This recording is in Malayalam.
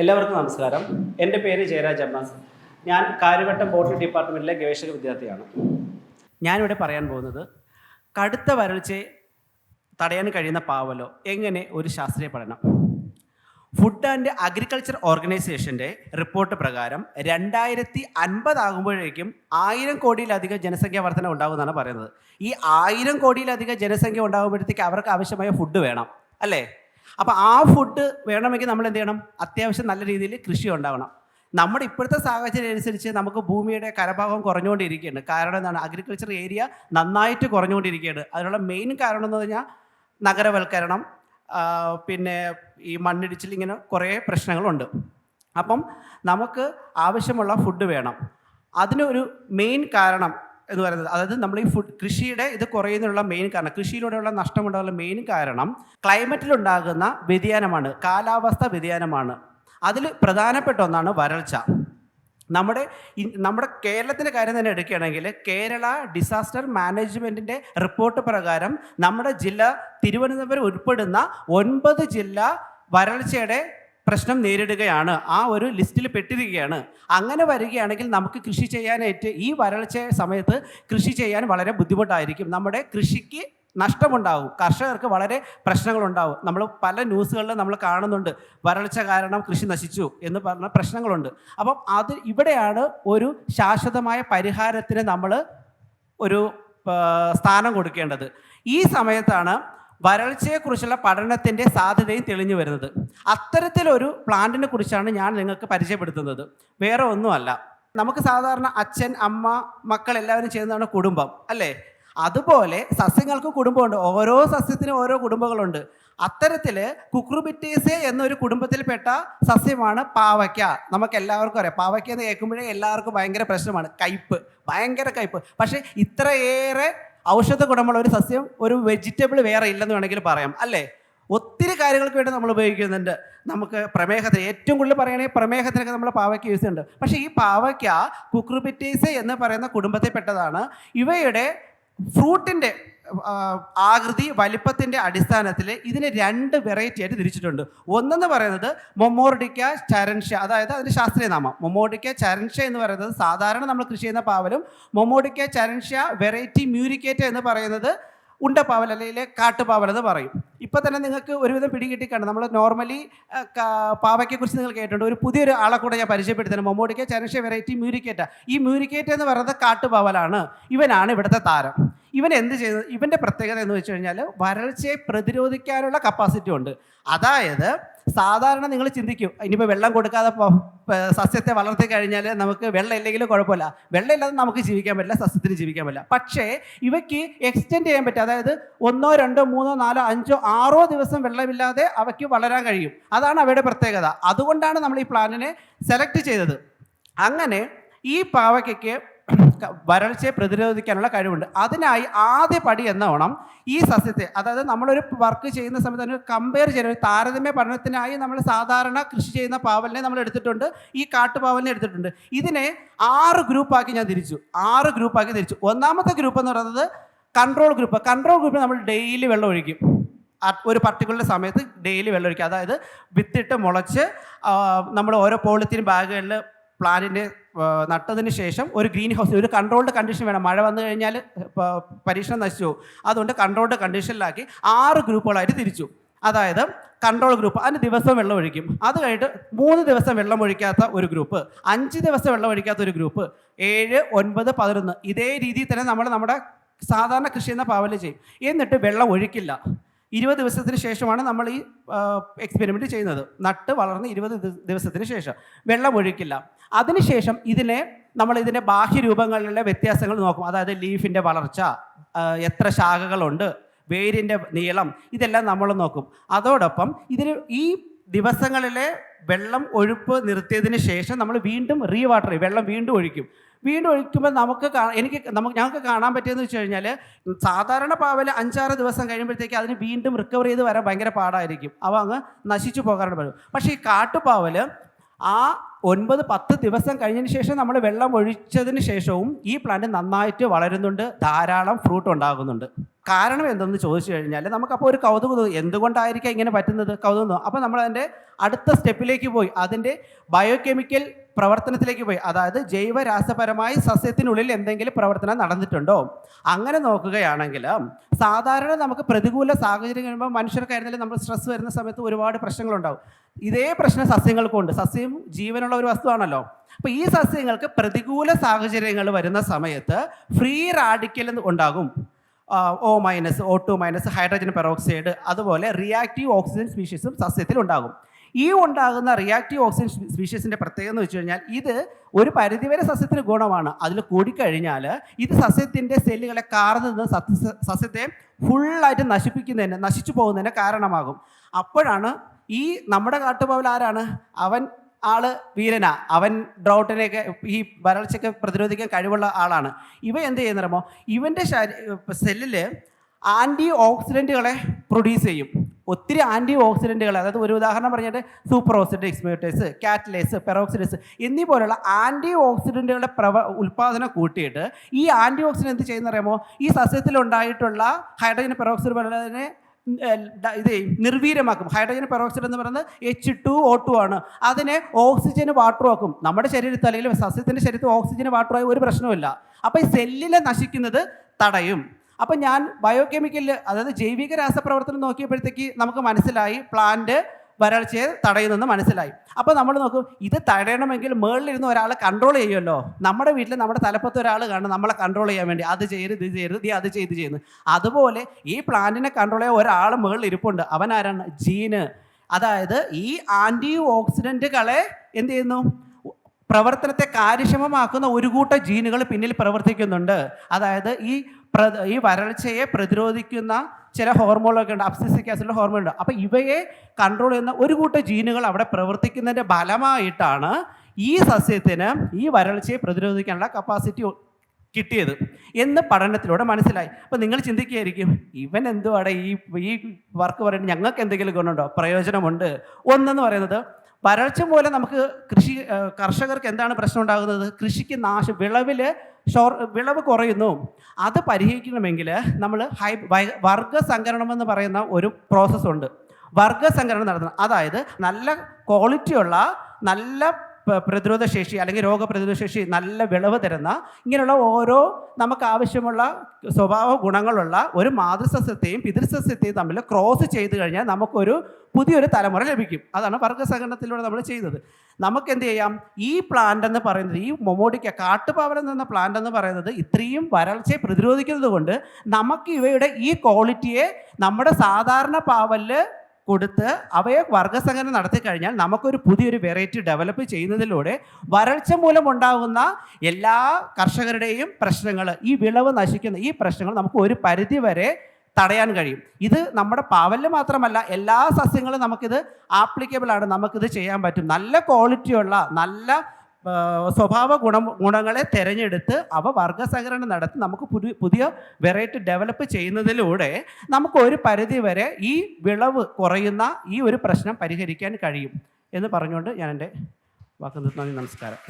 എല്ലാവർക്കും നമസ്കാരം. എന്റെ പേര് ജയരാജ് അബ്ബാസ്. ഞാൻ കാര്യവട്ടം ബോട്ടണി ഡിപ്പാർട്ട്മെന്റിലെ ഗവേഷക വിദ്യാർത്ഥിയാണ്. ഞാനിവിടെ പറയാൻ പോകുന്നത് കടുത്ത വരൾച്ചയെ തടയാൻ കഴിയുന്ന പാവലോ എങ്ങനെ ഒരു ശാസ്ത്രീയ പഠനം? ഫുഡ് ആൻഡ് അഗ്രികൾച്ചർ ഓർഗനൈസേഷന്റെ റിപ്പോർട്ട് പ്രകാരം രണ്ടായിരത്തി അൻപതാകുമ്പോഴേക്കും ആയിരം കോടിയിലധികം ജനസംഖ്യ വർധന ഉണ്ടാകുമെന്നാണ് പറയുന്നത്. ഈ ആയിരം കോടിയിലധികം ജനസംഖ്യ ഉണ്ടാകുമ്പോഴത്തേക്ക് അവർക്ക് ആവശ്യമായ ഫുഡ് വേണം അല്ലേ? അപ്പോൾ ആ ഫുഡ് വേണമെങ്കിൽ നമ്മൾ എന്ത് ചെയ്യണം? അത്യാവശ്യം നല്ല രീതിയിൽ കൃഷി ഉണ്ടാവണം. നമ്മുടെ ഇപ്പോഴത്തെ സാഹചര്യം അനുസരിച്ച് നമുക്ക് ഭൂമിയുടെ കരഭാഗം കുറഞ്ഞുകൊണ്ടിരിക്കുകയാണ്. കാരണം എന്താണ്? അഗ്രികൾച്ചർ ഏരിയ നന്നായിട്ട് കുറഞ്ഞുകൊണ്ടിരിക്കുകയാണ്. അതിനുള്ള മെയിൻ കാരണം എന്ന് പറഞ്ഞാൽ നഗരവൽക്കരണം പിന്നെ ഈ മണ്ണിടിച്ചിൽ ഇങ്ങനെ കുറേ പ്രശ്നങ്ങളുണ്ട്. അപ്പം നമുക്ക് ആവശ്യമുള്ള ഫുഡ് വേണം. അതിനൊരു മെയിൻ കാരണം എന്ന് പറയുന്നത്. അതായത് നമ്മൾ ഈ ഫുഡ് കൃഷിയുടെ ഇത് കുറയുന്നതിനുള്ള മെയിൻ കാരണം കൃഷിയിലൂടെയുള്ള നഷ്ടമുണ്ടാകുന്ന മെയിൻ കാരണം ക്ലൈമറ്റിലുണ്ടാകുന്ന വ്യതിയാനമാണ് കാലാവസ്ഥ വ്യതിയാനമാണ്. അതിൽ പ്രധാനപ്പെട്ട ഒന്നാണ് വരൾച്ച. നമ്മുടെ നമ്മുടെ കേരളത്തിന്റെ കാര്യം തന്നെ എടുക്കുകയാണെങ്കിൽ കേരള ഡിസാസ്റ്റർ മാനേജ്മെന്റിന്റെ റിപ്പോർട്ട് പ്രകാരം നമ്മുടെ ജില്ല തിരുവനന്തപുരം ഉൾപ്പെടുന്ന ഒൻപത് ജില്ല വരൾച്ചയുടെ പ്രശ്നം നേരിടുകയാണ്. ആ ഒരു ലിസ്റ്റിൽ പെട്ടിരിക്കുകയാണ്. അങ്ങനെ വരികയാണെങ്കിൽ നമുക്ക് കൃഷി ചെയ്യാനായിട്ട് ഈ വരൾച്ച സമയത്ത് കൃഷി ചെയ്യാൻ വളരെ ബുദ്ധിമുട്ടായിരിക്കും. നമ്മുടെ കൃഷിക്ക് നഷ്ടമുണ്ടാവും. കർഷകർക്ക് വളരെ പ്രശ്നങ്ങളുണ്ടാവും. നമ്മൾ പല ന്യൂസുകളിലും നമ്മൾ കാണുന്നുണ്ട്. വരൾച്ച കാരണം കൃഷി നശിച്ചു എന്ന് പറഞ്ഞ പ്രശ്നങ്ങളുണ്ട്. അപ്പം അത് ഇവിടെയാണ് ഒരു ശാശ്വതമായ പരിഹാരത്തിന് നമ്മൾ ഒരു സ്ഥാനം കൊടുക്കേണ്ടത്. ഈ സമയത്താണ് വരൾച്ചയെക്കുറിച്ചുള്ള പഠനത്തിന്റെ സാധ്യതയും തെളിഞ്ഞു വരുന്നത്. അത്തരത്തിലൊരു പ്ലാന്റിനെ കുറിച്ചാണ് ഞാൻ നിങ്ങൾക്ക് പരിചയപ്പെടുത്തുന്നത്. വേറെ ഒന്നുമല്ല. നമുക്ക് സാധാരണ അച്ഛൻ അമ്മ മക്കൾ എല്ലാവരും ചെയ്യുന്നതാണ് കുടുംബം അല്ലേ? അതുപോലെ സസ്യങ്ങൾക്ക് കുടുംബമുണ്ട്. ഓരോ സസ്യത്തിനും ഓരോ കുടുംബങ്ങളുണ്ട്. അത്തരത്തിൽ കുക്രുബിറ്റീസെ എന്നൊരു കുടുംബത്തിൽപ്പെട്ട സസ്യമാണ് പാവയ്ക്ക. നമുക്ക് എല്ലാവർക്കും അറിയാം. പാവയ്ക്ക എന്ന് കേൾക്കുമ്പോഴേ എല്ലാവർക്കും ഭയങ്കര പ്രശ്നമാണ്. കയ്പ്പ്. ഭയങ്കര കയ്പ്പ്. പക്ഷേ ഇത്രയേറെ ഔഷധ ഗുണമുള്ള ഒരു സസ്യം ഒരു വെജിറ്റബിൾ വേറെ ഇല്ലെന്ന് വേണമെങ്കിൽ പറയാം അല്ലേ? ഒത്തിരി കാര്യങ്ങൾക്ക് വേണ്ടി നമ്മൾ ഉപയോഗിക്കുന്നുണ്ട്. നമുക്ക് പ്രമേഹത്തിന് ഏറ്റവും കൂടുതൽ പറയുകയാണെങ്കിൽ പ്രമേഹത്തിനൊക്കെ നമ്മൾ പാവയ്ക്ക യൂസ് ചെയ്യുന്നുണ്ട്. പക്ഷേ ഈ പാവയ്ക്ക കുക്രുബിറ്റീസ് എന്ന് പറയുന്ന കുടുംബത്തിൽപ്പെട്ടതാണ്. ഇവയുടെ ഫ്രൂട്ടിന്റെ ആകൃതി വലിപ്പത്തിന്റെ അടിസ്ഥാനത്തിൽ ഇതിനെ രണ്ട് വെറൈറ്റി ആയിട്ട് തിരിച്ചിട്ടുണ്ട്. ഒന്നെന്ന് പറയുന്നത് മൊമോർഡിക്ക ചരൻഷ അതായത് അതിന്റെ ശാസ്ത്രീയ നാമം. മൊമോഡിക്ക ചരൻഷ എന്ന് പറയുന്നത് സാധാരണ നമ്മൾ കൃഷി ചെയ്യുന്ന പാവലും മൊമോഡിക്ക ചരൻഷ വെറൈറ്റി മ്യൂരിക്കേറ്റ എന്ന് പറയുന്നത് ഉണ്ടപ്പാവൽ അല്ലെങ്കിൽ കാട്ടുപാവൽ എന്ന് പറയും. ഇപ്പോൾ തന്നെ നിങ്ങൾക്ക് ഒരുവിധം പിടികിട്ടിക്കാണ്. നമ്മൾ നോർമലി പാവയ്ക്കെക്കുറിച്ച് നിങ്ങൾ കേട്ടിട്ടുണ്ട്. ഒരു പുതിയൊരു ആളെ കൂടെ ഞാൻ പരിചയപ്പെടുത്തുന്നത് മൊമോഡിക്ക ചനക്ഷ വെറൈറ്റി മ്യൂരിക്കേറ്റ. ഈ മ്യൂരിക്കേറ്റ എന്ന് പറയുന്നത് കാട്ടുപാവലാണ്. ഇവനാണ് ഇവിടുത്തെ താരം. ഇവൻ എന്ത് ചെയ്യുന്നത് ഇവന്റെ പ്രത്യേകത എന്ന് വെച്ച് കഴിഞ്ഞാൽ വരൾച്ചയെ പ്രതിരോധിക്കാനുള്ള കപ്പാസിറ്റി ഉണ്ട്. അതായത് സാധാരണ നിങ്ങൾ ചിന്തിക്കും ഇനിയിപ്പോൾ വെള്ളം കൊടുക്കാതെ സസ്യത്തെ വളർത്തി കഴിഞ്ഞാൽ നമുക്ക് വെള്ളം ഇല്ലെങ്കിലും കുഴപ്പമില്ല. വെള്ളം ഇല്ലാതെ നമുക്ക് ജീവിക്കാൻ പറ്റില്ല സസ്യത്തിന് ജീവിക്കാൻ പറ്റില്ല. പക്ഷേ ഇവയ്ക്ക് എക്സ്റ്റെൻഡ് ചെയ്യാൻ പറ്റും. അതായത് ഒന്നോ രണ്ടോ മൂന്നോ നാലോ അഞ്ചോ ആറോ ദിവസം വെള്ളമില്ലാതെ അവയ്ക്ക് വളരാൻ കഴിയും. അതാണ് അവയുടെ പ്രത്യേകത. അതുകൊണ്ടാണ് നമ്മൾ ഈ പ്ലാനിനെ സെലക്ട് ചെയ്തത്. അങ്ങനെ ഈ പാവയ്ക്കയ്ക്ക് വരൾച്ചയെ പ്രതിരോധിക്കാനുള്ള കഴിവുണ്ട്. അതിനായി ആദ്യ പടി എന്ന ഓണം ഈ സസ്യത്തെ അതായത് നമ്മളൊരു വർക്ക് ചെയ്യുന്ന സമയത്ത് അതിന് കമ്പയർ ചെയ്യുന്ന ഒരു താരതമ്യ പഠനത്തിനായി നമ്മൾ സാധാരണ കൃഷി ചെയ്യുന്ന പാവലിനെ നമ്മൾ എടുത്തിട്ടുണ്ട്. ഈ കാട്ടുപാവലിനെ എടുത്തിട്ടുണ്ട്. ഇതിനെ ആറ് ഗ്രൂപ്പാക്കി ഞാൻ തിരിച്ചു. ആറ് ഗ്രൂപ്പാക്കി തിരിച്ചു. ഒന്നാമത്തെ ഗ്രൂപ്പ് എന്ന് പറയുന്നത് കൺട്രോൾ ഗ്രൂപ്പ് കൺട്രോൾ ഗ്രൂപ്പിൽ നമ്മൾ ഡെയിലി വെള്ളം ഒഴിക്കും. ഒരു പർട്ടിക്കുലർ സമയത്ത് ഡെയിലി വെള്ളം ഒഴിക്കുക. അതായത് വിത്തിട്ട് മുളച്ച് നമ്മൾ ഓരോ പോളിത്തീൻ ബാഗുകളിൽ പ്ലാന്റിന്റെ നട്ടതിന് ശേഷം ഒരു ഗ്രീൻ ഹൗസ് ഒരു കൺട്രോൾഡ് കണ്ടീഷൻ വേണം. മഴ വന്നു കഴിഞ്ഞാൽ പരീക്ഷണം നശിച്ചു പോകും. അതുകൊണ്ട് കൺട്രോൾഡ് കണ്ടീഷനിലാക്കി ആറ് ഗ്രൂപ്പുകളായിട്ട് തിരിച്ചു. അതായത് കൺട്രോൾ ഗ്രൂപ്പ് അതിന് ദിവസം വെള്ളം ഒഴിക്കും. അത് കഴിഞ്ഞിട്ട് മൂന്ന് ദിവസം വെള്ളം ഒഴിക്കാത്ത ഒരു ഗ്രൂപ്പ് അഞ്ച് ദിവസം വെള്ളം ഒഴിക്കാത്ത ഒരു ഗ്രൂപ്പ് ഏഴ് ഒൻപത് പതിനൊന്ന്. ഇതേ രീതിയിൽ തന്നെ നമ്മൾ നമ്മുടെ സാധാരണ കൃഷി എന്ന പാവൽ ചെയ്യും. എന്നിട്ട് വെള്ളം ഒഴിക്കില്ല. ഇരുപത് ദിവസത്തിന് ശേഷമാണ് നമ്മൾ ഈ എക്സ്പെരിമെന്റ് ചെയ്യുന്നത്. നട്ട് വളർന്ന് ഇരുപത് ദിവസത്തിന് ശേഷം. വെള്ളം ഒഴിക്കില്ല. അതിനുശേഷം ഇതിനെ നമ്മൾ ഇതിന്റെ ബാഹ്യരൂപങ്ങളിലെ വ്യത്യാസങ്ങൾ നോക്കും. അതായത് ലീഫിന്റെ വളർച്ച എത്ര ശാഖകളുണ്ട് വേരിന്റെ നീളം ഇതെല്ലാം നമ്മൾ നോക്കും. അതോടൊപ്പം ഇതിന് ഈ ദിവസങ്ങളിലെ വെള്ളം ഒഴുപ്പ് നിർത്തിയതിന് ശേഷം നമ്മൾ വീണ്ടും റീ വാട്ടർ വെള്ളം വീണ്ടും ഒഴിക്കും. വീണ്ടും ഒഴിക്കുമ്പോൾ നമുക്ക് എനിക്ക് നമുക്ക് ഞങ്ങൾക്ക് കാണാൻ പറ്റിയെന്ന് വെച്ച് കഴിഞ്ഞാൽ സാധാരണ പാവൽ അഞ്ചാറ് ദിവസം കഴിയുമ്പോഴത്തേക്ക് അതിന് വീണ്ടും റിക്കവർ ചെയ്ത് വരാൻ ഭയങ്കര പാടായിരിക്കും. അവ അങ്ങ് നശിച്ചു പോകാറുണ്ട് പറ്റും പക്ഷേ ഈ കാട്ടുപാവൽ ആ ഒൻപത് പത്ത് ദിവസം കഴിഞ്ഞതിന് ശേഷം നമ്മൾ വെള്ളം ഒഴിച്ചതിന് ശേഷവും ഈ പ്ലാന്റ് നന്നായിട്ട് വളരുന്നുണ്ട്. ധാരാളം ഫ്രൂട്ട് ഉണ്ടാകുന്നുണ്ട്. കാരണം എന്തെന്ന് ചോദിച്ചു കഴിഞ്ഞാൽ നമുക്കപ്പോൾ ഒരു കൗതുകം തോന്നും. എന്തുകൊണ്ടായിരിക്കാം ഇങ്ങനെ പറ്റുന്നത് കൗതുകം തോന്നും. അപ്പോൾ നമ്മൾ അതിന്റെ അടുത്ത സ്റ്റെപ്പിലേക്ക് പോയി. അതിന്റെ ബയോകെമിക്കൽ പ്രവർത്തനത്തിലേക്ക് പോയി. അതായത് ജൈവരാസപരമായി സസ്യത്തിനുള്ളിൽ എന്തെങ്കിലും പ്രവർത്തനം നടന്നിട്ടുണ്ടോ? അങ്ങനെ നോക്കുകയാണെങ്കിൽ സാധാരണ നമുക്ക് പ്രതികൂല സാഹചര്യം കഴിയുമ്പോൾ മനുഷ്യർക്കായിരുന്നാലും നമ്മൾ സ്ട്രെസ് വരുന്ന സമയത്ത് ഒരുപാട് പ്രശ്നങ്ങളുണ്ടാവും. ഇതേ പ്രശ്നം സസ്യങ്ങൾക്കും ഉണ്ട്. സസ്യം ജീവനുള്ള ഒരു വസ്തുവാണല്ലോ. അപ്പോൾ ഈ സസ്യങ്ങൾക്ക് പ്രതികൂല സാഹചര്യങ്ങൾ വരുന്ന സമയത്ത് ഫ്രീ റാഡിക്കൽ ഉണ്ടാകും. O minus O two minus hydrogen peroxide അതുപോലെ റിയാക്റ്റീവ് ഓക്സിജൻ സ്പീഷീസും സസ്യത്തിൽ ഉണ്ടാകും. ഈ ഉണ്ടാകുന്ന റിയാക്റ്റീവ് ഓക്സിജൻ സ്പീഷീസിന്റെ പ്രത്യേകത എന്ന് വെച്ച് കഴിഞ്ഞാൽ ഇത് ഒരു പരിധിവരെ സസ്യത്തിന് ഗുണമാണ്. അതിൽ കൂടിക്കഴിഞ്ഞാൽ ഇത് സസ്യത്തിന്റെ സെല്ലുകളെ കാർന്നത് സസ്യ സസ്യത്തെ ഫുള്ളായിട്ട് നശിപ്പിക്കുന്നതിന് നശിച്ചു പോകുന്നതിന് കാരണമാകും. അപ്പോഴാണ് ഈ നമ്മുടെ കാട്ടുപോവൽ ആരാണ്? അവൻ ആൾ വീരനാ. അവൻ ഡ്രൗട്ടിനെയൊക്കെ ഈ വരൾച്ചയൊക്കെ പ്രതിരോധിക്കാൻ കഴിവുള്ള ആളാണ്. ഇവ എന്ത് ചെയ്യുന്നറിയുമോ ഇവന്റെ സെല്ലിൽ ആന്റി ഓക്സിഡന്റുകളെ പ്രൊഡ്യൂസ് ചെയ്യും. ഒത്തിരി ആന്റി ഓക്സിഡന്റുകൾ അതായത് ഒരു ഉദാഹരണം പറഞ്ഞിട്ട് സൂപ്പർ ഓക്സിഡന്റ് എക്സ്മേറ്റേഴ്സ് കാറ്റലേസ് പെറോക്സിഡേഴ്സ് എന്നീ പോലുള്ള ആന്റി ഓക്സിഡന്റുകളുടെ പ്രവ ഉൽപ്പാദനം കൂട്ടിയിട്ട് ഈ ആന്റി ഓക്സിഡൻ എന്ത് ചെയ്യുന്നറിയാമോ ഈ സസ്യത്തിലുണ്ടായിട്ടുള്ള ഹൈഡ്രജൻ പെറോക്സൈഡ് പോലെ ഇത് നിർവീര്യമാക്കും. ഹൈഡ്രജൻ പെറോക്സൈഡ് എന്ന് പറയുന്നത് എച്ച് ടു ഒ ടു ആണ്. അതിനെ ഓക്സിജന് വാട്ടറും ആക്കും. നമ്മുടെ ശരീരത്തിൽ അല്ലെങ്കിൽ സസ്യത്തിന്റെ ശരീരത്തിൽ ഓക്സിജന് വാട്ടറായി ഒരു പ്രശ്നവുമില്ല. അപ്പോൾ ഈ സെല്ലിനെ നശിക്കുന്നത് തടയും. അപ്പം ഞാൻ ബയോകെമിക്കലിൽ അതായത് ജൈവിക രാസപ്രവർത്തനം നോക്കിയപ്പോഴത്തേക്ക് നമുക്ക് മനസ്സിലായി പ്ലാന്റ് വരൾച്ചയെ തടയുന്നെന്ന് മനസ്സിലായി. അപ്പോൾ നമ്മൾ നോക്കും ഇത് തടയണമെങ്കിൽ മുകളിലിരുന്ന് ഒരാൾ കൺട്രോൾ ചെയ്യുമല്ലോ നമ്മുടെ വീട്ടിൽ നമ്മുടെ തലപ്പത്ത് ഒരാൾ കാണും നമ്മളെ കൺട്രോൾ ചെയ്യാൻ വേണ്ടി. അത് ചെയ്യരുത് ഇത് ചെയ്യരുത് നീ അത് ചെയ്ത് ചെയ്യുന്നു അതുപോലെ ഈ പ്ലാന്റിനെ കൺട്രോൾ ചെയ്യാൻ ഒരാൾ മുകളിൽ ഇരിപ്പുണ്ട്. അവൻ ആരാണ്? ജീന്. അതായത് ഈ ആന്റി ഓക്സിഡന്റുകളെ എന്ത് ചെയ്യുന്നു? പ്രവർത്തനത്തെ കാര്യക്ഷമമാക്കുന്ന ഒരു കൂട്ടം ജീനുകൾ പിന്നിൽ പ്രവർത്തിക്കുന്നുണ്ട്. അതായത് ഈ ഈ വരൾച്ചയെ പ്രതിരോധിക്കുന്ന ചില ഹോർമോണുകളൊക്കെ ഉണ്ട്. അബ്സിസിക് ആസിഡ് ഹോർമോൺ ഉണ്ട് അപ്പോൾ ഇവയെ കൺട്രോൾ ചെയ്യുന്ന ഒരു കൂട്ടം ജീനുകൾ അവിടെ പ്രവർത്തിക്കുന്നതിന്റെ ഫലമായിട്ടാണ് ഈ സസ്യത്തിന് ഈ വരൾച്ചയെ പ്രതിരോധിക്കാനുള്ള കപ്പാസിറ്റി കിട്ടിയത് എന്ന് പഠനത്തിലൂടെ മനസ്സിലായി. അപ്പോൾ നിങ്ങൾ ചിന്തിക്കുകയായിരിക്കും ഇവൻ എന്തുവാടെ? ഈ ഈ വർക്ക് പറയുന്നത് ഞങ്ങൾക്ക് എന്തെങ്കിലും ഗുണമുണ്ടോ? പ്രയോജനമുണ്ട്? ഒന്നെന്ന് പറയുന്നത് വരൾച്ച മൂലം നമുക്ക് കൃഷി കർഷകർക്ക് എന്താണ് പ്രശ്നം ഉണ്ടാകുന്നത്? കൃഷിക്ക് നാശം വിളവിൽ ഷോർ വിളവ് കുറയുന്നു. അത് പരിഹരിക്കണമെങ്കിൽ നമ്മൾ ഹൈ വർഗ വർഗസംകരണം എന്ന് പറയുന്ന ഒരു പ്രോസസ്സുണ്ട് വർഗ വർഗസംകരണം നടത്തണം. അതായത് നല്ല ക്വാളിറ്റിയുള്ള നല്ല പ്രതിരോധ ശേഷി അല്ലെങ്കിൽ രോഗപ്രതിരോധ ശേഷി നല്ല വിളവ് തരുന്ന ഇങ്ങനെയുള്ള ഓരോ നമുക്ക് ആവശ്യമുള്ള സ്വഭാവ ഗുണങ്ങളുള്ള ഒരു മാതൃസസ്യത്തെയും പിതൃസസ്യത്തെയും തമ്മിൽ ക്രോസ് ചെയ്ത് കഴിഞ്ഞാൽ നമുക്കൊരു പുതിയൊരു തലമുറ ലഭിക്കും. അതാണ് വർഗസഹകരണത്തിലൂടെ നമ്മൾ ചെയ്തത് നമുക്ക് എന്ത് ചെയ്യാം? ഈ പ്ലാന്റ് എന്ന് പറയുന്നത് ഈ മൊമോഡിക്ക കാട്ടുപാവലം എന്ന പ്ലാന്റ് എന്ന് പറയുന്നത് ഇത്രയും വരൾച്ചയെ പ്രതിരോധിക്കുന്നത് കൊണ്ട് നമുക്ക് ഇവയുടെ ഈ ക്വാളിറ്റിയെ നമ്മുടെ സാധാരണ പാവലിൽ കൊടുത്ത് അവയെ വർഗസംഘടന നടത്തി കഴിഞ്ഞാൽ നമുക്കൊരു പുതിയൊരു വെറൈറ്റി ഡെവലപ്പ് ചെയ്യുന്നതിലൂടെ വരൾച്ച മൂലം ഉണ്ടാകുന്ന എല്ലാ കർഷകരുടെയും പ്രശ്നങ്ങൾ ഈ വിളവ് നശിക്കുന്ന ഈ പ്രശ്നങ്ങൾ നമുക്ക് ഒരു പരിധി വരെ തടയാൻ കഴിയും. ഇത് നമ്മുടെ പാവലിൽ മാത്രമല്ല എല്ലാ സസ്യങ്ങളും നമുക്കിത് ആപ്ലിക്കബിൾ ആണ്. നമുക്കിത് ചെയ്യാൻ പറ്റും. നല്ല ക്വാളിറ്റിയുള്ള നല്ല സ്വഭാവ ഗുണ ഗുണങ്ങളെ തിരഞ്ഞെടുത്ത് അവ വർഗസഹകരണം നടത്തി നമുക്ക് പുതിയ പുതിയ വെറൈറ്റി ഡെവലപ്പ് ചെയ്യുന്നതിലൂടെ നമുക്ക് ഒരു പരിധിവരെ ഈ വിളവ് കുറയുന്ന ഈ ഒരു പ്രശ്നം പരിഹരിക്കാൻ കഴിയും എന്ന് പറഞ്ഞുകൊണ്ട് ഞാൻ എന്റെ വാക്ക് നന്ദി നമസ്കാരം.